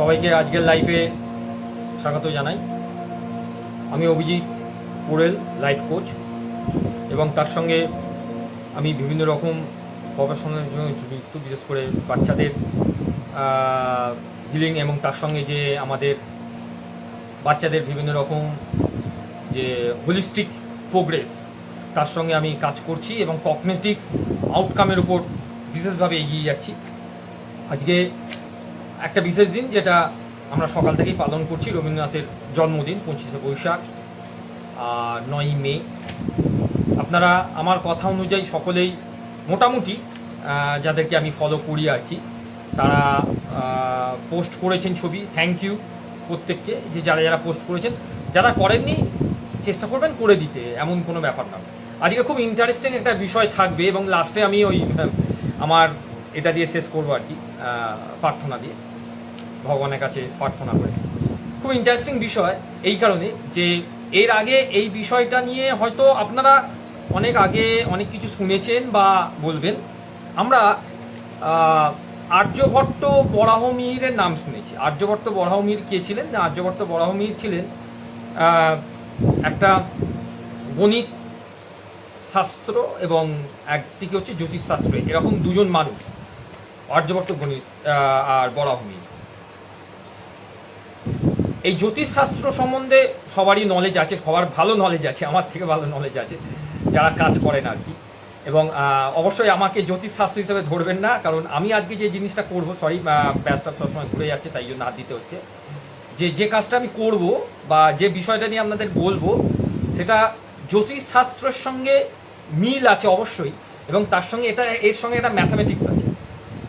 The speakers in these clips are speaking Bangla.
সবাইকে আজকের লাইভে স্বাগত জানাই। আমি অভিজিৎ পোরেল লাইফ কোচ এবং তার সঙ্গে আমি বিভিন্ন রকম প্রফেশনের জন্য যুক্ত, বিশেষ করে বাচ্চাদের হিলিং এবং তার সঙ্গে যে আমাদের বাচ্চাদের বিভিন্ন রকম যে হোলিস্টিক প্রোগ্রেস তার সঙ্গে আমি কাজ করছি এবং কগনেটিভ আউটকামের উপর বিশেষভাবে এগিয়ে যাচ্ছি। আজকে একটা বিশেষ দিন যেটা আমরা সকাল থেকেই পালন করছি, রবীন্দ্রনাথের জন্মদিন, পঁচিশে বৈশাখ আর নয়ই মে। আপনারা আমার কথা অনুযায়ী সকলেই মোটামুটি যাদেরকে আমি ফলো করি আর কি, তারা পোস্ট করেছেন ছবি। থ্যাংক ইউ প্রত্যেককে যে যারা যারা পোস্ট করেছেন। যারা করেননি, চেষ্টা করবেন করে দিতে, এমন কোনো ব্যাপার না। আজকে খুব ইন্টারেস্টিং একটা বিষয় থাকবে এবং লাস্টে আমি ওই, আমার এটা দিয়ে শেষ করব আর কি প্রার্থনা দিয়ে। ভগবানের কাছে প্রার্থনা করে। খুব ইন্টারেস্টিং বিষয় এই কারণে যে এর আগে এই বিষয়টা নিয়ে হয়তো আপনারা অনেক আগে অনেক কিছু শুনেছেন বা বলবেন। আমরা আর্যভট্ট বরাহমিহিরের নাম শুনেছি। আর্যভট্ট বরাহমিহির কে ছিলেন? আর্যভট্ট বরাহমিহির ছিলেন একটা গণিত শাস্ত্র এবং একদিকে হচ্ছে জ্যোতিষশাস্ত্র। এরকম দুজন মানুষ, আর্যভট্ট গণিত আর বরাহমিহির এই জ্যোতিষশাস্ত্র সম্বন্ধে সবারই নলেজ আছে, সবার ভালো নলেজ আছে, আমার থেকে ভালো নলেজ আছে, যারা কাজ করেন আর কি। এবং অবশ্যই আমাকে জ্যোতিষশাস্ত্র হিসেবে ধরবেন না, কারণ আমি আজকে যে জিনিসটা করব সরি ব্যাসটা সবসময় ঘুরে যাচ্ছে, তাই জন্য দিতে হচ্ছে। যে যে কাজটা আমি করব বা যে বিষয়টা নিয়ে আপনাদের বলব, সেটা জ্যোতিষশাস্ত্রের সঙ্গে মিল আছে অবশ্যই, এবং তার সঙ্গে এটা, এর সঙ্গে একটা ম্যাথামেটিক্স আছে।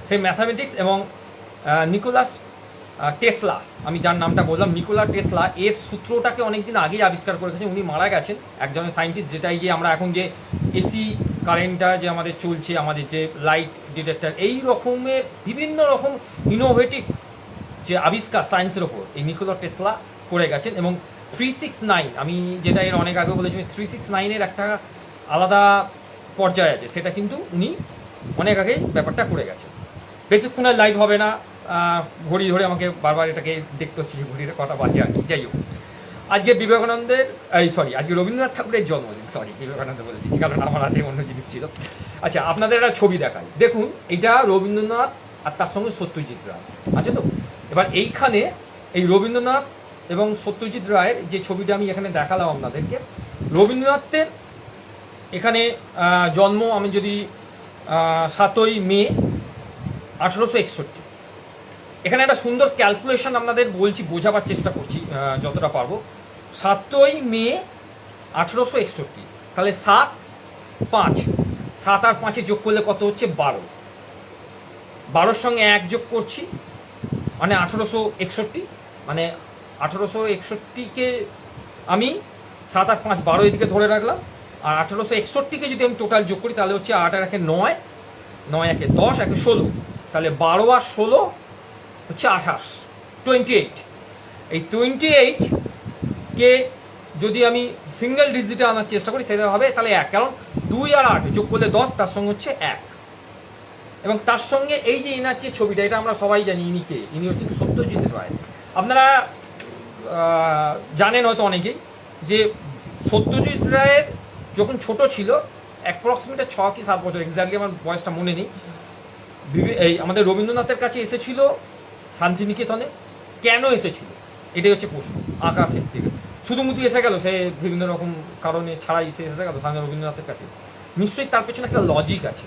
সেই ম্যাথামেটিক্স এবং নিকোলাস টেসলা আমি যার নামটা বললাম নিকোলা টেসলা এর সূত্রটাকে অনেকদিন আগেই আবিষ্কার করে গেছেন উনি মারা গেছেন। একজনের সায়েন্টিস্ট যেটাই যে আমরা এখন যে এসি কারেন্টটা যে আমাদের চলছে, আমাদের যে লাইট ডিটেক্টর এই রকমের বিভিন্ন রকম ইনোভেটিভ যে আবিষ্কার সায়েন্সের ওপর, এই নিকোলা টেসলা করে গেছেন এবং থ্রি সিক্স নাইন আমি যেটা এর অনেক আগে বলেছি থ্রি সিক্স নাইনের একটা আলাদা পর্যায়ে আছে, সেটা কিন্তু উনি অনেক আগেই ব্যাপারটা করে গেছেন। বেশিক্ষণ আর লাইভ হবে না ঘড়ি ধরে আমাকে বারবার এটাকে দেখতে হচ্ছে যে ঘড়িটা কটা বাজে আর কি। যাই হোক, আজকে বিবেকানন্দের, এই সরি আজকে রবীন্দ্রনাথ ঠাকুরের জন্মদিন সরি বিবেকানন্দ বলে দিচ্ছি, কারণ আমার হাতে অন্য জিনিস ছিল। আচ্ছা আপনাদের একটা ছবি দেখাই। দেখুন, এটা রবীন্দ্রনাথ আর তার সঙ্গে সত্যজিৎ রায়, আছে তো? এবার এইখানে এই রবীন্দ্রনাথ এবং সত্যজিৎ রায়ের যে ছবিটা আমি এখানে দেখালাম আপনাদেরকে, রবীন্দ্রনাথের এখানে জন্ম আমি যদি সাতই মে আঠারোশো একষট্টি এখানে একটা সুন্দর ক্যালকুলেশন আপনাদের বলছি, বোঝাবার চেষ্টা করছি যতটা পারব। সাতই মে আঠারোশো একষট্টি। তাহলে সাত, পাঁচ। সাত আর পাঁচে যোগ করলে কত হচ্ছে? বারো। বারোর সঙ্গে এক যোগ করছি মানে আঠারোশো একষট্টি। মানে আঠারোশো একষট্টিকে আমি সাত আট পাঁচ, বারো এদিকে ধরে রাখলাম। আর আঠারোশো একষট্টিকে যদি আমি টোটাল যোগ করি, তাহলে হচ্ছে আট আর একে নয়। নয় একে দশ, একে ষোলো। তাহলে বারো আর ষোলো হচ্ছে আঠাশ টোয়েন্টি এইট এই টোয়েন্টি এইট কে যদি আমি সিঙ্গেল ডিজিটে আনার চেষ্টা করি, সেটা হবে তাহলে এক। কারণ দুই আর আট যোগ করলে দশ, তার সঙ্গে হচ্ছে এক। এবং তার সঙ্গে এই যে ইনার যে ছবিটা, এটা আমরা সবাই জানি ইনিকে ইনি হচ্ছেন সত্যজিৎ রায়। আপনারা জানেন হয়তো অনেকেই যে সত্যজিৎ রায়ের যখন ছোট ছিল অ্যাপ্রক্সিমেট ছ কি সাত বছর এক্স্যাক্টলি আমার বয়সটা মনে নেই। এই আমাদের রবীন্দ্রনাথের কাছে এসেছিল শান্তিনিকেতনে কেন এসেছিল? এটাই হচ্ছে প্রশ্ন, আকাশের থেকে শুধুমুধু এসে গেল, সে বিভিন্ন রকম কারণে ছাড়াই সে এসে গেল স্বামী রবীন্দ্রনাথের কাছে। নিশ্চয়ই তার পেছনে একটা লজিক আছে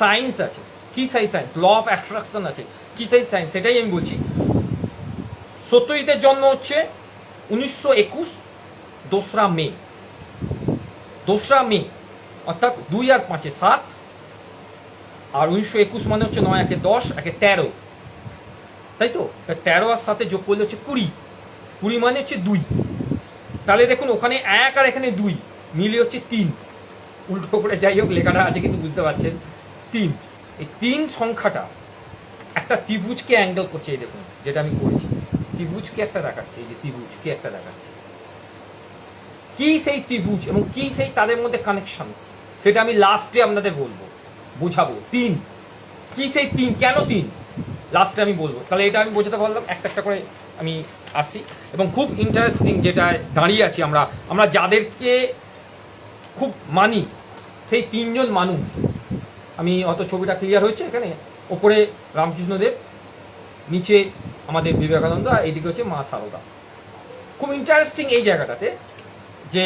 সায়েন্স আছে, কি সাই সায়েন্স ল অফ অ্যাট্রাকশন আছে, কি সাই সায়েন্স সেটাই আমি বলছি। সত্যজিতের জন্ম হচ্ছে উনিশশো একুশ দোসরা মে। দোসরা মে, অর্থাৎ দুই আর পাঁচে সাত, আর উনিশশো একুশ মানে হচ্ছে নয়, একে দশ, একে তেরো। তাই তো তেরো আর সাথে যোগ করলে হচ্ছে কুড়ি। কুড়ি মানে হচ্ছে দুই। তাহলে দেখুন, ওখানে এক আর এখানে দুই, মিলে হচ্ছে তিন। উল্টো করে যাই হোক, লেখাটা আছে কিন্তু বুঝতে পারছেন। তিন। এই তিন সংখ্যাটা একটা ত্রিভুজকে অ্যাঙ্গেল করছে, এই দেখুন, যেটা আমি করেছি। ত্রিভুজকে একটা দেখাচ্ছে, এই যে ত্রিভুজকে একটা দেখাচ্ছে। কি সেই ত্রিভুজ এবং কি সেই তাদের মধ্যে কানেকশন সেটা আমি লাস্টে আপনাদের বলব, বোঝাবো। তিন। কি সেই তিন? কেন তিন? লাস্টে আমি বলব। তাহলে এটা আমি বোঝাতে পারলাম, একটা একটা করে আমি আসি এবং খুব ইন্টারেস্টিং যেটা দাঁড়িয়ে আছি আমরা আমরা যাদেরকে খুব মানি, সেই তিনজন মানুষ। আমি অত ছবিটা ক্লিয়ার হয়েছে এখানে? ওপরে রামকৃষ্ণদেব, নিচে আমাদের বিবেকানন্দ, আর এইদিকে হচ্ছে মা সারদা। খুব ইন্টারেস্টিং এই জায়গাটাতে যে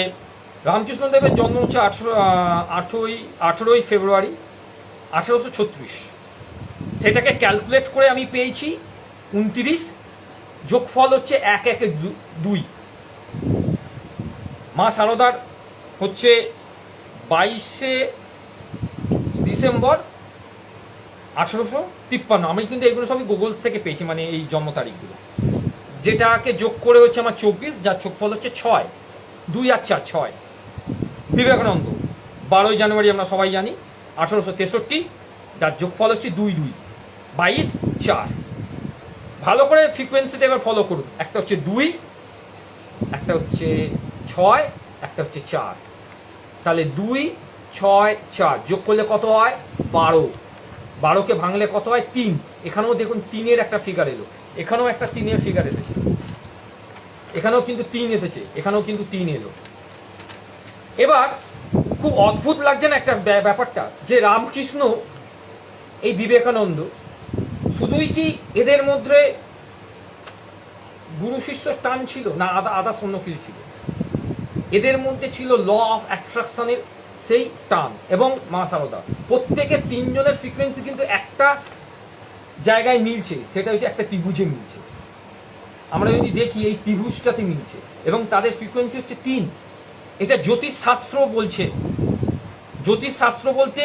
রামকৃষ্ণদেবের জন্ম হচ্ছে আঠেরো আঠেরোই আঠেরোই ফেব্রুয়ারি আঠেরোশো ছত্রিশ। সেটাকে ক্যালকুলেট করে আমি পেয়েছি উনত্রিশ, যোগফল হচ্ছে এক, একে দুই। মা সারদার হচ্ছে বাইশে ডিসেম্বর আঠেরোশো তিপ্পান্ন। আমি কিন্তু এগুলো সবই গুগলস থেকে পেয়েছি মানে এই জন্ম তারিখগুলো। যেটাকে যোগ করে হচ্ছে আমার চব্বিশ, যার যোগফল হচ্ছে ছয়। দুই আর চার, ছয়। বিবেকানন্দ, বারোই জানুয়ারি আমরা সবাই জানি, আঠেরোশো তেষট্টি, যার যোগফল হচ্ছে দুই দুই। বাইশ চার। ভালো করে ফ্রিকোয়েন্সিটা এবার ফলো করুন। একটা হচ্ছে দুই, একটা হচ্ছে ছয়, একটা হচ্ছে চার। তাহলে দুই, ছয়, চার যোগ করলে কত হয়? বারো। বারোকে ভাঙলে কত হয়? তিন। এখানেও দেখুন তিনের একটা ফিগার এলো। এখানেও একটা তিনের ফিগার এসেছে। এখানেও কিন্তু তিন এসেছে। এখানেও কিন্তু তিন এলো। এবার খুব অদ্ভুত লাগছে না একটা ব্যা- ব্যাপারটা? যে রামকৃষ্ণ এই বিবেকানন্দ শুধুই কি এদের মধ্যে গুরু শিষ্য টান ছিল না আদা আদার্স অন্য কিছু ছিল? এদের মধ্যে ছিল ল অফ অ্যাট্রাকশনের সেই টান এবং মা সারদা প্রত্যেকের তিনজনের ফ্রিকোয়েন্সি কিন্তু একটা জায়গায় মিলছে, সেটা হচ্ছে একটা ত্রিভুজে মিলছে। আমরা যদি দেখি, এই ত্রিভুজটাতে মিলছে এবং তাদের ফ্রিকোয়েন্সি হচ্ছে তিন। এটা জ্যোতিষশাস্ত্র বলছে। জ্যোতিষশাস্ত্র বলতে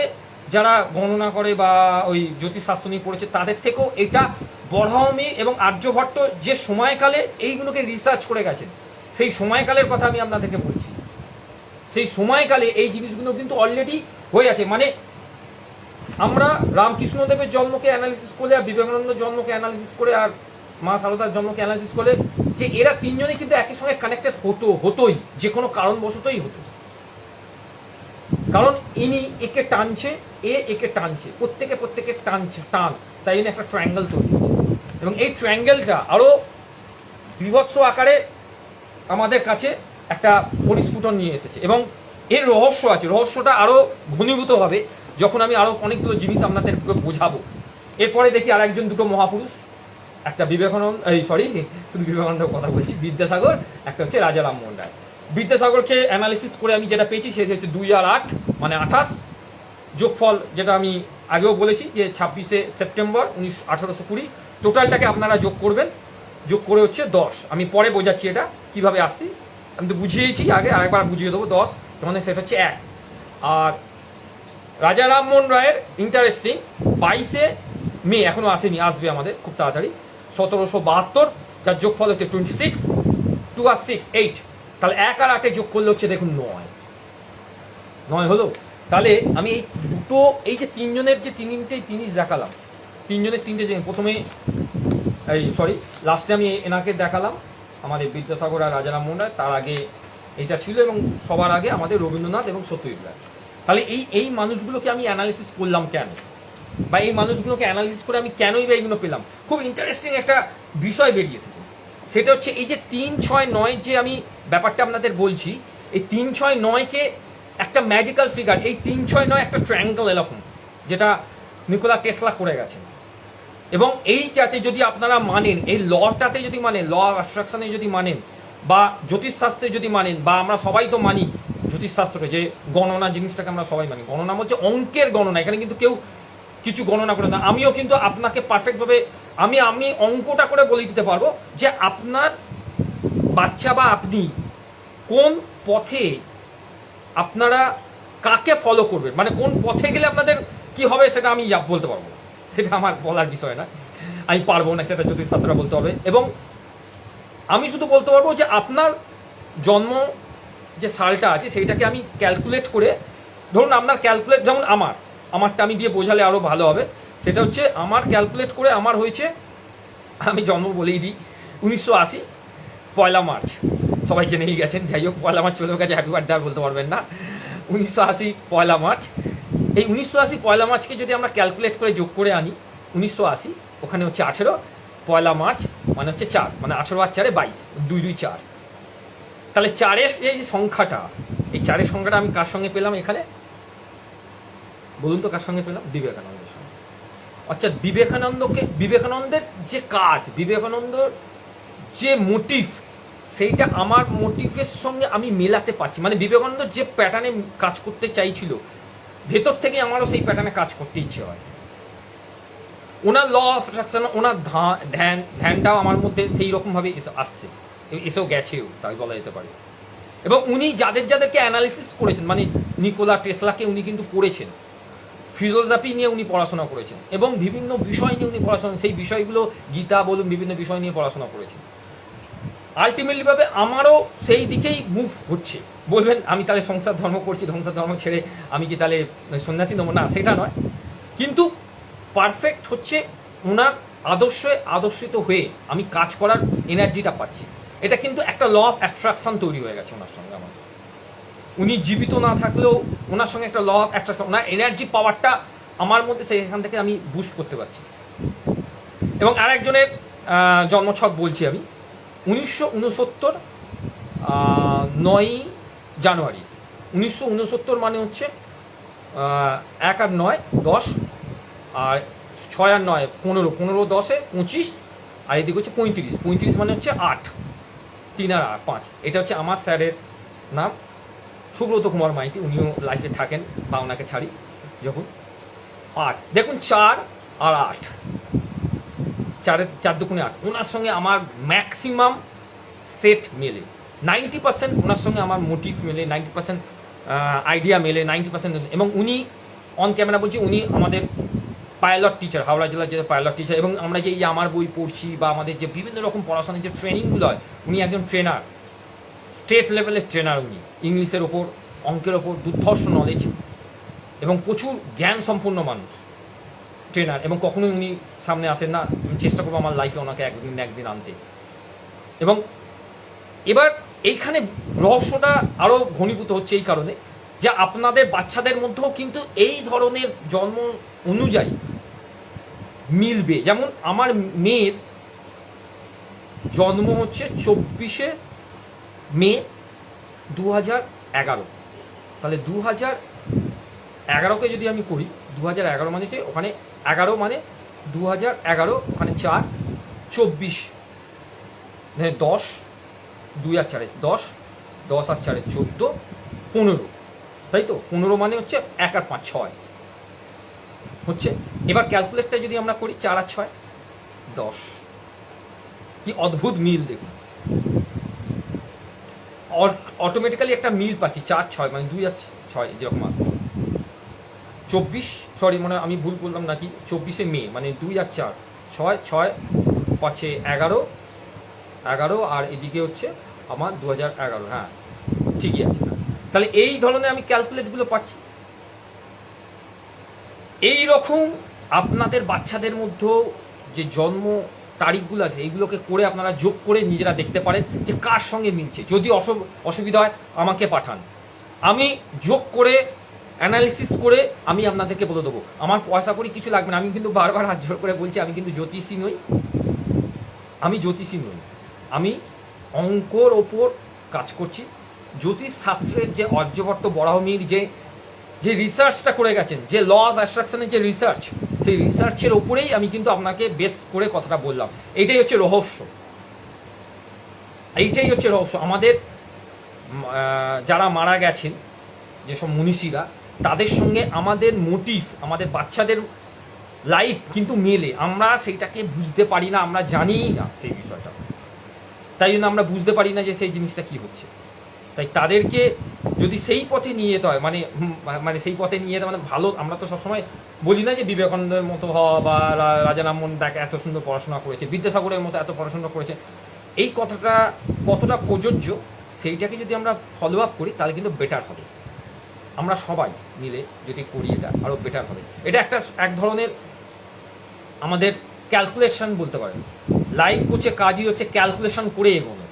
যারা গণনা করে বা ওই জ্যোতিষশাস্ত্র নিয়ে পড়েছে, তাদের থেকেও এটা বরহমি এবং আর্যভট্ট যে সময়কালে এইগুলোকে রিসার্চ করে গেছেন সেই সময়কালের কথা আমি আপনাদেরকে বলছি। সেই সময়কালে এই জিনিসগুলো কিন্তু অলরেডি হয়ে আছে। মানে আমরা রামকৃষ্ণদেবের জন্মকে অ্যানালিসিস করে আর বিবেকানন্দ জন্মকে অ্যানালিসিস করে আর মা সারদার জন্মকে অ্যানালিসিস করে যে এরা তিনজনই কিন্তু একই সঙ্গে কানেক্টেড হতো, হতোই যে কোনো কারণবশতই হতো। কারণ ইনি একে টানছে, এ একে টানছে, প্রত্যেকে প্রত্যেকে টানছে, টান। তাই জন্য একটা ট্রায়াঙ্গেল তৈরি হয়েছে। এবং এই ট্রায়াঙ্গেলটা আরও বিভৎস আকারে আমাদের কাছে একটা পরিস্ফুটন নিয়ে এসেছে। এবং এর রহস্য আছে। রহস্যটা আরও ঘনীভূত হবে যখন আমি আরও অনেকগুলো জিনিস আপনাদেরকে বোঝাবো। এরপরে দেখি আর একজন দুটো মহাপুরুষ, একটা বিবেকানন্দ, এই সরি শুধু বিবেকানন্দের কথা বলছি, বিদ্যাসাগর, একটা হচ্ছে রাজা রামমোহন রায়। বিদ্যাসাগরকে অ্যানালিসিস করে আমি যেটা পেয়েছি সেটা হচ্ছে দুই আর আট মানে আঠাশ। যোগফল যেটা আমি আগেও বলেছি যে ছাব্বিশে সেপ্টেম্বর উনিশ আঠারোশো কুড়ি। টোটালটাকে আপনারা যোগ করবেন। যোগ করে হচ্ছে দশ। আমি পরে বোঝাচ্ছি এটা, কীভাবে আসছি। আমি তো বুঝিয়েছি আগে, আরেকবার বুঝিয়ে দেবো। দশ মানে সেটা হচ্ছে এক। আর রাজা রামমোহন রায়ের ইন্টারেস্টিং বাইশে মে, এখনও আসেনি, আসবে আমাদের খুব তাড়াতাড়ি। সতেরোশো বাহাত্তর, যার যোগফল হচ্ছে টোয়েন্টি সিক্স টু আর সিক্স এইট তাহলে এক আর আটে যোগ করলে হচ্ছে দেখুন নয়। নয় হলো? তাহলে আমি এই দুটো, এই যে তিনজনের যে তিনটে জিনিস দেখালাম, তিনজনের তিনটে জিনিস প্রথমে, এই সরি লাস্টে আমি এনাকে দেখালাম, আমাদের বিদ্যাসাগর আর রাজা রামমোহন রায় তার আগে এটা ছিল এবং সবার আগে আমাদের রবীন্দ্রনাথ এবং সত্যজিৎ রায়। তাহলে এই এই মানুষগুলোকে আমি অ্যানালিসিস করলাম কেন? বা এই মানুষগুলোকে অ্যানালিসিস করে আমি কেনই বা এইগুলো পেলাম? খুব ইন্টারেস্টিং একটা বিষয় বেরিয়েছে সেটা হচ্ছে এই যে তিন, ছয়, নয় যে আমি ব্যাপারটা আপনাদের বলছি, এই তিন ছয় নয়কে একটা ম্যাজিক্যাল ফিগার এই তিন ছয় নয় একটা ট্রায়াঙ্গেল এরকম, যেটা নিকোলা টেসলা করে গেছেন। এবং এইটাতে যদি আপনারা মানেন, এই লটাতে যদি মানেন ল অ্যাট্রাকশনে যদি মানেন, বা জ্যোতিষশাস্ত্রে যদি মানেন, বা আমরা সবাই তো মানি জ্যোতিষশাস্ত্রকে, যে গণনা জিনিসটাকে আমরা সবাই মানি। গণনা হচ্ছে অঙ্কের গণনা, এখানে কিন্তু কেউ কিছু গণনা করে না। আমিও কিন্তু আপনাকে পারফেক্টভাবে আমি আমি অঙ্কটা করে বলে দিতে পারব যে আপনার বাচ্চা বা আপনি কোন পথে আপনারা কাকে ফলো করবেন? মানে কোন পথে গেলে আপনাদের কি হবে সেটা আমি বলতে পারব সেটা আমার বলার বিষয় না। আমি পারব না, সেটা জ্যোতিষশাস্ত্রটা বলতে হবে এবং আমি শুধু বলতে পারব যে আপনার জন্ম যে সালটা আছে, সেইটাকে আমি ক্যালকুলেট করে, ধরুন আপনার ক্যালকুলেট যেমন আমার, আমারটা আমি দিয়ে বোঝালে আরও ভালো হবে। সেটা হচ্ছে আমার ক্যালকুলেট করে আমার হয়েছে, আমি জন্ম বলেই দিই, উনিশশো আশি, পয়লা মার্চ। সবাই জেনেই গেছেন। যাই হোক, পয়লা মার্চ চলে গেছে হ্যাপি বার্থডে বলতে পারবেন না। উনিশশো আশি পয়লা মার্চ। এই উনিশশো আশি পয়লা মার্চকে যদি আমরা ক্যালকুলেট করে যোগ করে আনি, উনিশশো আশি, ওখানে হচ্ছে আঠেরো, পয়লা মার্চ মানে হচ্ছে চার মানে আঠেরো আর চারে বাইশ, দুই দুই, চার। তাহলে চারের যে সংখ্যাটা, এই চারের সংখ্যাটা আমি কার সঙ্গে পেলাম এখানে? বলুন তো কার সঙ্গে পেলাম? বিবেকানন্দের সঙ্গে। অর্থাৎ বিবেকানন্দকে, বিবেকানন্দের যে কাজ, বিবেকানন্দর যে মোটিভ সেইটা আমার মোটিভের সঙ্গে আমি মেলাতে পারছি। মানে বিবেকানন্দ যে প্যাটার্নে কাজ করতে চাইছিল, ভেতর থেকে আমারও সেই প্যাটার্নে কাজ করতে ইচ্ছে হয়। ওনার ল অফ অ্যাট্রাকশন ওনার ধ্যান, ধ্যানটাও আমার মধ্যে সেই রকমভাবে এসে, আসছে। এসেও গেছেও, তাই বলা যেতে পারে। এবং উনি যাদের যাদেরকে অ্যানালিসিস করেছেন মানে নিকোলা টেসলাকে উনি কিন্তু করেছেন। ফিলোসফি নিয়ে উনি পড়াশোনা করেছেন। এবং বিভিন্ন বিষয় নিয়ে উনি পড়াশোনা, সেই বিষয়গুলো গীতা বলুন, বিভিন্ন বিষয় নিয়ে পড়াশোনা করেছেন। আলটিমেটলি ভাবে আমারও সেই দিকেই মুভ হচ্ছে। বলবেন, আমি তাহলে সংসার ধর্ম করছি, সংসার ধর্ম ছেড়ে আমি কি তাহলে সন্ন্যাসী নেব? না, সেটা নয়। কিন্তু পারফেক্ট হচ্ছে ওনার আদর্শে আদর্শিত হয়ে আমি কাজ করার এনার্জিটা পাচ্ছি। এটা কিন্তু একটা ল অফ অ্যাট্রাকশন তৈরি হয়ে গেছে ওনার সঙ্গে আমার। উনি জীবিত না থাকলেও ওনার সঙ্গে একটা ল অফ অ্যাট্রাকশন ওনার এনার্জি পাওয়ারটা আমার মধ্যে সেখান থেকে আমি বুস্ট করতে পারছি। এবং আরেকজনের জন্মছক বলছি আমি। উনিশশো উনসত্তর নয়ই জানুয়ারি। উনিশশো উনসত্তর মানে হচ্ছে এক আর নয়, দশ, আর ছয় আর নয়, পনেরো। পনেরো, দশে পঁচিশ, আর এদিকে হচ্ছে পঁয়ত্রিশ। পঁয়ত্রিশ মানে হচ্ছে আট। তিন আর পাঁচ। এটা হচ্ছে আমার স্যারের নাম। সুব্রত কুমার মাইতি, উনিও লাইফে থাকেন বা ওনাকে ছাড়ি, যখন। আট। দেখুন, চার আর আট। চারের চার দুগুণে আট। ওনার সঙ্গে আমার ম্যাক্সিমাম সেট মেলে। নাইনটি পার্সেন্ট ওনার সঙ্গে আমার মোটিভ মেলে নাইনটি পার্সেন্ট আইডিয়া মেলে নাইনটি পার্সেন্ট এবং উনি অন ক্যামেরা বলছি, উনি আমাদের পাইলট টিচার হাওড়া জেলার যে পাইলট টিচার এবং আমরা যে এই আমার বই পড়ছি বা আমাদের যে বিভিন্ন রকম পড়াশোনার যে ট্রেনিংগুলো হয়, উনি একজন ট্রেনার স্টেট লেভেলের ট্রেনার উনি। ইংলিশের ওপর, অঙ্কের ওপর দুর্ধর্ষ নলেজ এবং প্রচুর জ্ঞান সম্পন্ন মানুষ। ট্রেনার এবং কখনোই উনি সামনে আসেন না চেষ্টা করব আমার লাইফে ওনাকে একদিন একদিন আনতে। এবং এবার এইখানে রহস্যটা আরও ঘনীভূত হচ্ছে এই কারণে যে আপনাদের বাচ্চাদের মধ্যেও কিন্তু এই ধরনের জন্ম অনুযায়ী মিলবে। যেমন আমার মেয়ের জন্ম হচ্ছে চব্বিশে মে দু হাজার এগারো। তাহলে দু হাজার এগারোকে যদি আমি করি দু হাজার এগারো মানে ওখানে এগারো মানে দু হাজার এগারো, ওখানে চার, চব্বিশ। মানে দশ, দুই আর চারে দশ দশ আর চারে চোদ্দ, পনেরো। তাই তো? পনেরো মানে হচ্ছে এক আর পাঁচ, ছয়। হচ্ছে? এবার ক্যালকুলেটটা যদি আমরা করি, চার আর ছয়, দশ। কি অদ্ভুত মিল দেখুন। অটোমেটিক্যালি একটা মিল পাচ্ছি, চার, ছয় মানে দুই আর ছয় যেরকম আসছে। চব্বিশ সরি মানে আমি ভুল বললাম নাকি? চব্বিশে মে মানে দুই আর চার। ছয় ছয়, পাঁচে এগারো এগারো, আর এদিকে হচ্ছে আমার দু হাজার এগারো হ্যাঁ ঠিকই আছে। তাহলে এই ধরনের আমি ক্যালকুলেটগুলো পাচ্ছি। এই রকম আপনাদের বাচ্চাদের মধ্যেও যে জন্ম তারিখগুলো আছে, এইগুলোকে করে আপনারা যোগ করে নিজেরা দেখতে পারেন যে কার সঙ্গে মিলছে। যদি অসু- অসুবিধা হয়, আমাকে পাঠান। আমি যোগ করে অ্যানালিসিস করে আমি আপনাদেরকে বলে দেবো। আমার পয়সা করি কিছু লাগবে না। আমি কিন্তু বারবার হাত জোর করে বলছি, আমি কিন্তু জ্যোতিষী নই। আমি জ্যোতিষী নই। আমি অঙ্কর ওপর কাজ করছি। জ্যোতিষ শাস্ত্রের যে অর্যবর্ত বরাহমির যে যে রিসার্চটা করে গেছেন, যে ল অফ অ্যাট্রাকশনের যে রিসার্চ সেই রিসার্চের ওপরেই আমি কিন্তু আপনাকে বেস করে কথাটা বললাম। এইটাই হচ্ছে রহস্য। এইটাই হচ্ছে রহস্য। আমাদের যারা মারা গেছেন, যেসব মনীষীরা তাদের সঙ্গে আমাদের মোটিভ আমাদের বাচ্চাদের লাইফ কিন্তু মেলে। আমরা সেইটাকে বুঝতে পারি না, আমরা জানিই না সেই বিষয়টা। তাই জন্য আমরা বুঝতে পারি না যে সেই জিনিসটা কি হচ্ছে। তাই তাদেরকে যদি সেই পথে নিয়ে যেতে হয় মানে মানে সেই পথে নিয়ে যেতে মানে ভালো, আমরা তো সবসময় বলি না যে বিবেকানন্দের মতো হওয়া বা রা- রাজা রামমোহন দেখ এত সুন্দর পড়াশোনা করেছে, বিদ্যাসাগরের মতো এত পড়াশোনা করেছে। এই কথাটা কতটা প্রযোজ্য, সেইটাকে যদি আমরা ফলো আপ করি, তাহলে কিন্তু বেটার হবে। আমরা সবাই মিলে যদি করি এটা আরও বেটার হবে। এটা একটা এক ধরনের আমাদের ক্যালকুলেশন বলতে পারেন। লাইফ কোচের কাজই হচ্ছে ক্যালকুলেশন করে এগোনো।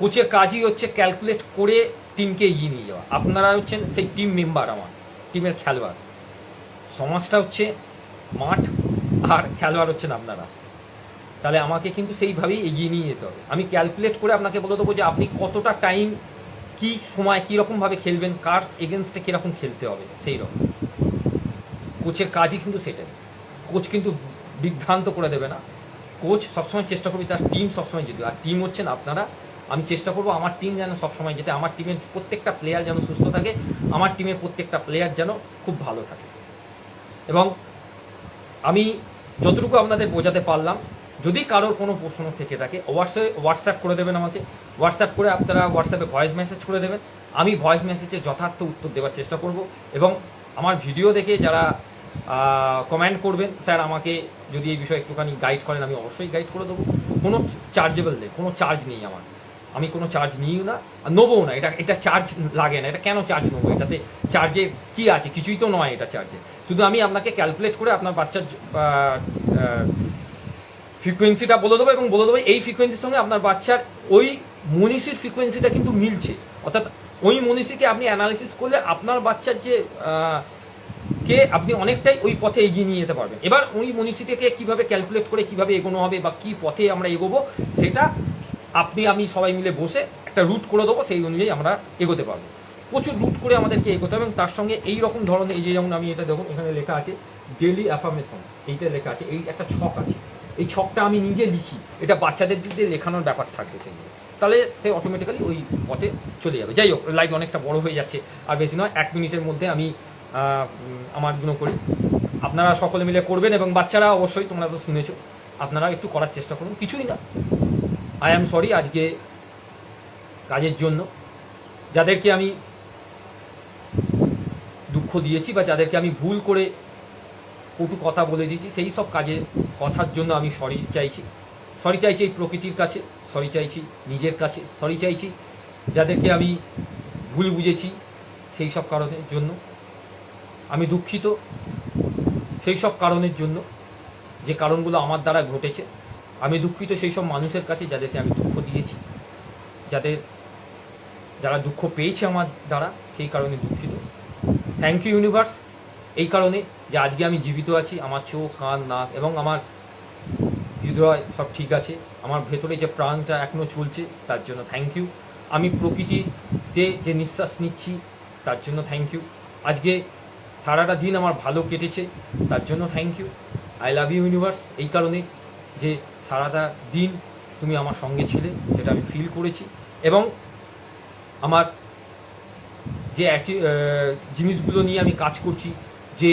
কোচের কাজই হচ্ছে ক্যালকুলেট করে টিমকে এগিয়ে নিয়ে যাওয়া। আপনারা হচ্ছেন সেই টিম মেম্বার আমার টিমের খেলোয়াড়। সমাজটা হচ্ছে মাঠ আর খেলোয়াড় হচ্ছেন আপনারা। তাহলে আমাকে কিন্তু সেইভাবেই এগিয়ে নিয়ে যেতে হবে। আমি ক্যালকুলেট করে আপনাকে বলে দেবো যে আপনি কতটা টাইম কি সময় কীরকমভাবে খেলবেন, কার এগেনস্টে কীরকম খেলতে হবে, সেই রকম। কোচের কাজই কিন্তু সেটাই। কোচ কিন্তু বিভ্রান্ত করে দেবে না। কোচ সবসময় চেষ্টা করবে, তার টিম সবসময় যেতে আর টিম হচ্ছেন আপনারা, আমি চেষ্টা করব আমার টিম যেন সবসময় যেতে আমার টিমের প্রত্যেকটা প্লেয়ার যেন সুস্থ থাকে, আমার টিমের প্রত্যেকটা প্লেয়ার যেন খুব ভালো থাকে। এবং আমি যতটুকু আপনাদের বোঝাতে পারলাম যদি কারোর কোনো প্রশ্ন থেকে থাকে হোয়াটসঅ্যাপ হোয়াটসঅ্যাপ করে দেবেন আমাকে। হোয়াটসঅ্যাপ করে আপনারা হোয়াটসঅ্যাপে ভয়েস মেসেজ করে দেবেন। আমি ভয়েস মেসেজে যথার্থ উত্তর দেওয়ার চেষ্টা করব এবং আমার ভিডিও দেখে যারা কমেন্ট করবেন, স্যার আমাকে যদি এই বিষয়ে একটুখানি গাইড করেন, আমি অবশ্যই গাইড করে দেবো। কোনো চার্জেবল নেই, কোনো চার্জ নেই আমার। আমি কোনো চার্জ নিই না, আর নেব না। এটা এটা চার্জ লাগে না। এটা কেন চার্জ নেব? এটাতে চার্জে কি আছে? কিছুই তো নয় এটা চার্জে শুধু আমি আপনাকে ক্যালকুলেট করে আপনার বাচ্চার ফ্রিকোয়েন্সিটা বলে দেবো এবং বলে দেবো এই ফ্রিকোয়েন্সির সঙ্গে আপনার বাচ্চার ওই মনীষীর ফ্রিকোয়েন্সিটা কিন্তু মিলছে। অর্থাৎ ওই মনীষীকে আপনি অ্যানালিসিস করলে আপনার বাচ্চার যে কে, আপনি অনেকটাই ওই পথে এগিয়ে নিয়ে যেতে পারবেন। এবার ওই মনীষীটাকে কীভাবে ক্যালকুলেট করে কীভাবে এগোনো হবে বা কি পথে আমরা এগোবো, সেটা আপনি, আমি সবাই মিলে বসে একটা রুট করে দেবো, সেই অনুযায়ী আমরা এগোতে পারব। প্রচুর রুট করে আমাদেরকে এগোতে হবে এবং তার সঙ্গে এই রকম ধরনের, এই যে যেমন আমি এটা দেখুন, এখানে লেখা আছে ডেলি অ্যাফার্মেশনস এইটা লেখা আছে, এই একটা ছক আছে। এই ছকটা আমি নিজে লিখি। এটা বাচ্চাদের দিক লেখানোর ব্যাপার থাকবে সেগুলো তাহলে সে অটোমেটিক্যালি ওই পথে চলে যাবে। যাই হোক লাইভ অনেকটা বড় হয়ে যাচ্ছে। আর বেশি নয় এক মিনিটের মধ্যে আমি আহ, উম, আমারগুলো করি আপনারা সকলে মিলে করবেন এবং বাচ্চারা অবশ্যই তোমরা তো শুনেছ আপনারা একটু করার চেষ্টা করুন। কিছুই না। আই অ্যাম সরি আজকে কাজের জন্য। যাদেরকে আমি দুঃখ দিয়েছি বা যাদেরকে আমি ভুল করে কটু কথা বলে দিয়েছি। সেই সব কাজের কথার জন্য আমি সরি চাইছি। সরি চাইছি এই প্রকৃতির কাছে, সরি চাইছি নিজের কাছে, সরি চাইছি যাদেরকে আমি ভুল বুঝেছি সেই সব কারণের জন্য। আমি দুঃখিত সেই সব কারণের জন্য, যে কারণগুলো আমার দ্বারা ঘটেছে। আমি দুঃখিত সেই সব মানুষের কাছে যাদেরকে আমি দুঃখ দিয়েছি, যাদের, যারা দুঃখ পেয়েছে আমার দ্বারা, সেই কারণে দুঃখিত। থ্যাংক ইউ ইউনিভার্স এই কারণে যে আজকে আমি জীবিত আছি, আমার চোখ, কান, নাক এবং আমার হৃদয় সব ঠিক আছে। আমার ভেতরে যে প্রাণটা এখনও চলছে, তার জন্য থ্যাংক ইউ আমি প্রকৃতিতে যে নিঃশ্বাস নিচ্ছি, তার জন্য থ্যাংক ইউ আজকে সারাটা দিন আমার ভালো কেটেছে, তার জন্য thank you I love you universe এই কারণে যে সারাটা দিন তুমি আমার সঙ্গে ছিলে, সেটা আমি ফিল করেছি। এবং আমার যে জিনিসগুলো নিয়ে আমি কাজ করছি, যে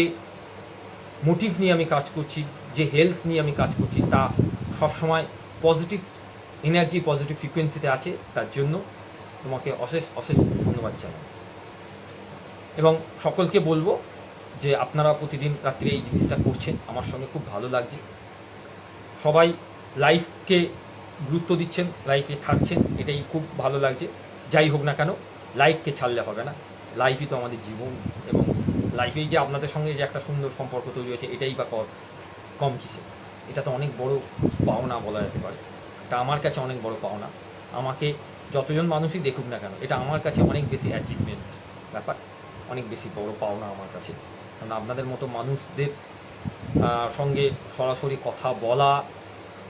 মোটিভ নিয়ে আমি কাজ করছি, যে হেলথ নিয়ে আমি কাজ করছি, তা সবসময় পজিটিভ এনার্জি, পজিটিভ ফ্রিকোয়েন্সিতে আছে তার জন্য তোমাকে অশেষ অশেষ ধন্যবাদ জানাই। এবং সকলকে বলব যে আপনারা প্রতিদিন রাত্রে এই জিনিসটা করছেন, আমার সঙ্গে খুব ভালো লাগছে। সবাই লাইফকে গুরুত্ব দিচ্ছেন, লাইফে থাকছেন, এটাই খুব ভালো লাগছে। যাই হোক না কেন, লাইফকে ছাড়লে হবে না। লাইফই তো আমাদের জীবন এবং লাইফেই যে আপনাদের সঙ্গে যে একটা সুন্দর সম্পর্ক তৈরি হয়েছে, এটাই বা ক- কম কিসে এটা তো অনেক বড় পাওনা বলা যেতে পারে। এটা আমার কাছে অনেক বড় পাওনা। আমাকে যতজন মানুষই দেখুক না কেন, এটা আমার কাছে অনেক বেশি অ্যাচিভমেন্ট ব্যাপার। অনেক বেশি বড় পাওনা আমার কাছে। কারণ আপনাদের মতো মানুষদের সঙ্গে সরাসরি কথা বলা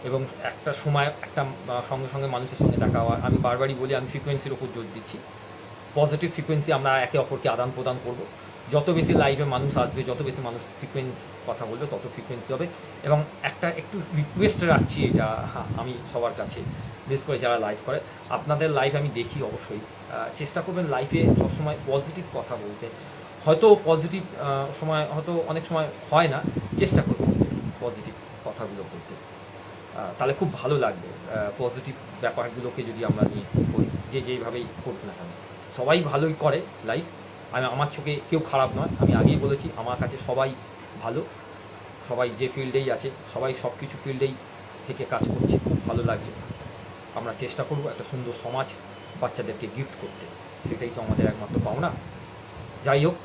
এবং একটা সময়, একটা সঙ্গে সঙ্গে মানুষের সঙ্গে দেখা হওয়া, আমি বারবারই বলি, আমি ফ্রিকোয়েন্সির ওপর জোর দিচ্ছি। পজিটিভ ফ্রিকোয়েন্সি আমরা একে অপরকে আদান প্রদান করব। যত বেশি লাইভে মানুষ আসবে, যত বেশি মানুষ ফ্রিকোয়েন্সি কথা বলবে, তত ফ্রিকোয়েন্সি হবে। এবং একটা একটু রিকোয়েস্ট রাখছি এটা আমি সবার কাছে, বিশেষ করে যারা লাইভ করে। আপনাদের লাইভ আমি দেখি অবশ্যই। চেষ্টা করবেন লাইফে সবসময় পজিটিভ কথা বলতে। হয়তো পজিটিভ সময়, হয়তো অনেক সময় হয় না। চেষ্টা করবেন পজিটিভ কথাগুলো বলতে। তাহলে খুব ভালো লাগবে পজিটিভ ব্যাপারগুলোকে যদি আমরা নিয়ে করি, যে যেইভাবেই করুক না কেন। সবাই ভালোই করে লাইফ আমি আমার চোখে কেউ খারাপ নয়। আমি আগেই বলেছি, আমার কাছে সবাই ভালো। সবাই যে ফিল্ডেই আছে, সবাই সব কিছু ফিল্ডেই থেকে কাজ করছে। খুব ভালো লাগছে। আমরা চেষ্টা করব একটা সুন্দর সমাজ বাচ্চাদেরকে গিফট করতে। সেটাই তো আমাদের একমাত্র পাওনা। যাই হোক,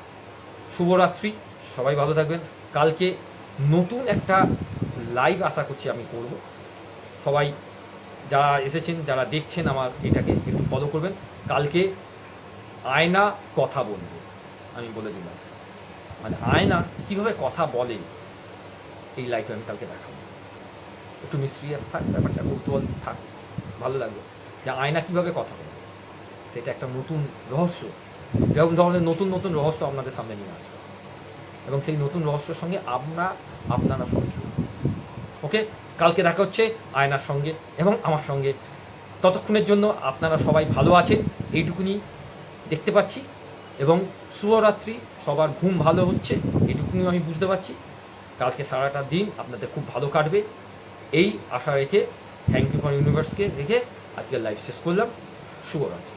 শুভরাত্রি। সবাই ভালো থাকবেন। কালকে নতুন একটা লাইভ আশা করছি আমি করব। সবাই যারা এসেছেন, যারা দেখছেন আমার এটাকে একটু ফলো করবেন। কালকে আয়না কথা বলবে। আমি বলে দিলাম। মানে আয়না কীভাবে কথা বলে, এই লাইফে আমি কালকে দেখাবো। একটু মিস্ট্রিয়াস থাক, ব্যাপারটা কৌতূহল থাক, ভালো লাগবে। যে আয়না কীভাবে কথা বলে, সেটা একটা নতুন রহস্য। এরকম ধরনের নতুন নতুন রহস্য আপনাদের সামনে নিয়ে আসবে। এবং সেই নতুন রহস্যের সঙ্গে আমরা, আপনারা জড়িত। ওকে কালকে দেখা হচ্ছে আয়নার সঙ্গে এবং আমার সঙ্গে। ততক্ষণের জন্য আপনারা সবাই ভালো আছেন, এইটুকুনি দেখতে পাচ্ছি। এবং শুভরাত্রি, সবার ঘুম ভালো হচ্ছে এটুকুনি আমি বুঝতে পারছি। কালকে সারাটা দিন আপনাদের খুব ভালো কাটবে। এই আশা রেখে থ্যাংক ইউ ফর ইউনিভার্সকে রেখে আজকের লাইভ শেষ করলাম। শুভরাত্রি।